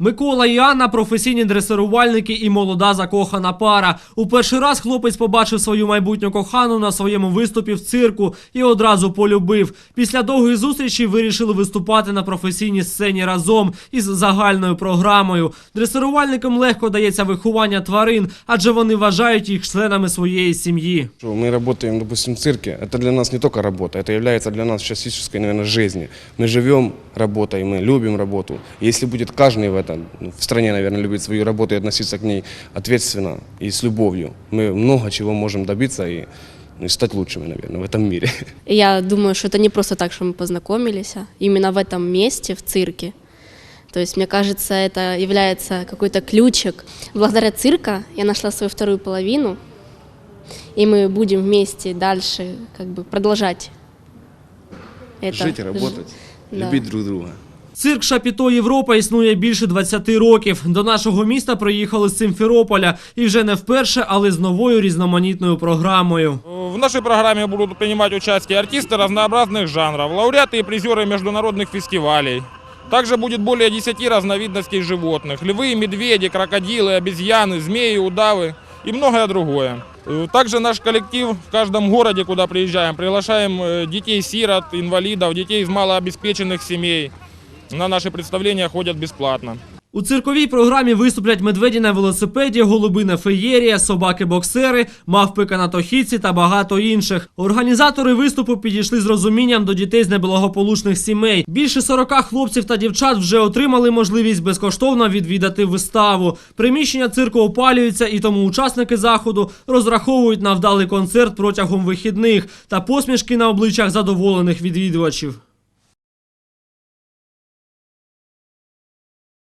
Микола і Анна професійні дресирувальники і молода закохана пара. У перший раз хлопець побачив свою майбутню кохану на своєму виступі в цирку і одразу полюбив. Після довгої зустрічі вирішили виступати на професійній сцені разом із загальною програмою. Дресирувальникам легко дається виховання тварин, адже вони вважають їх членами своєї сім'ї. Что Мы работаем, допустим, в цирке. Это для нас не только работа, это является для нас частичной, наверное, жизни. Мы живем Работой, мы любим работу. И если будет каждый в этом, ну, в стране, наверное, любить свою работу и относиться к ней ответственно и с любовью, мы много чего можем добиться и, ну, и стать лучшими, наверное, в этом мире. И Я думаю, что это не просто так, что мы познакомились, а именно в этом месте, в цирке. То есть, мне кажется, это является какой-то ключик. Благодаря цирка я нашла свою вторую половину, и мы будем вместе дальше как бы продолжать это. Жить и работать, Да. любить друг друга. Цирк Шапіто Європа існує більше 20 років. До нашого міста приїхали з Симферополя і вже не вперше, але з новою різноманітною програмою. В нашей программе будут принимать участие артисты разнообразных жанров, лауреаты и призеры международных фестивалей. Также будет более 10 разновидностей животных. Львы, медведи, крокодилы, обезьяны, змеи, удавы и многое другое. Э, Также наш коллектив в каждом городе, куда приезжаем, приглашаем э, детей-сирот, инвалидов, детей из малообеспеченных семей. На наши представления ходят бесплатно. У цирковій програмі виступлять медведі на велосипеді, голуби на феєрія, собаки-боксери, мавпи канатохідці та багато інших. Організатори виступу підійшли з розумінням до дітей з неблагополучних сімей. Більше 40 хлопців та дівчат вже отримали можливість безкоштовно відвідати виставу. Приміщення цирку опалюються, і тому учасники заходу розраховують на вдалий концерт протягом вихідних та посмішки на обличчях задоволених відвідувачів.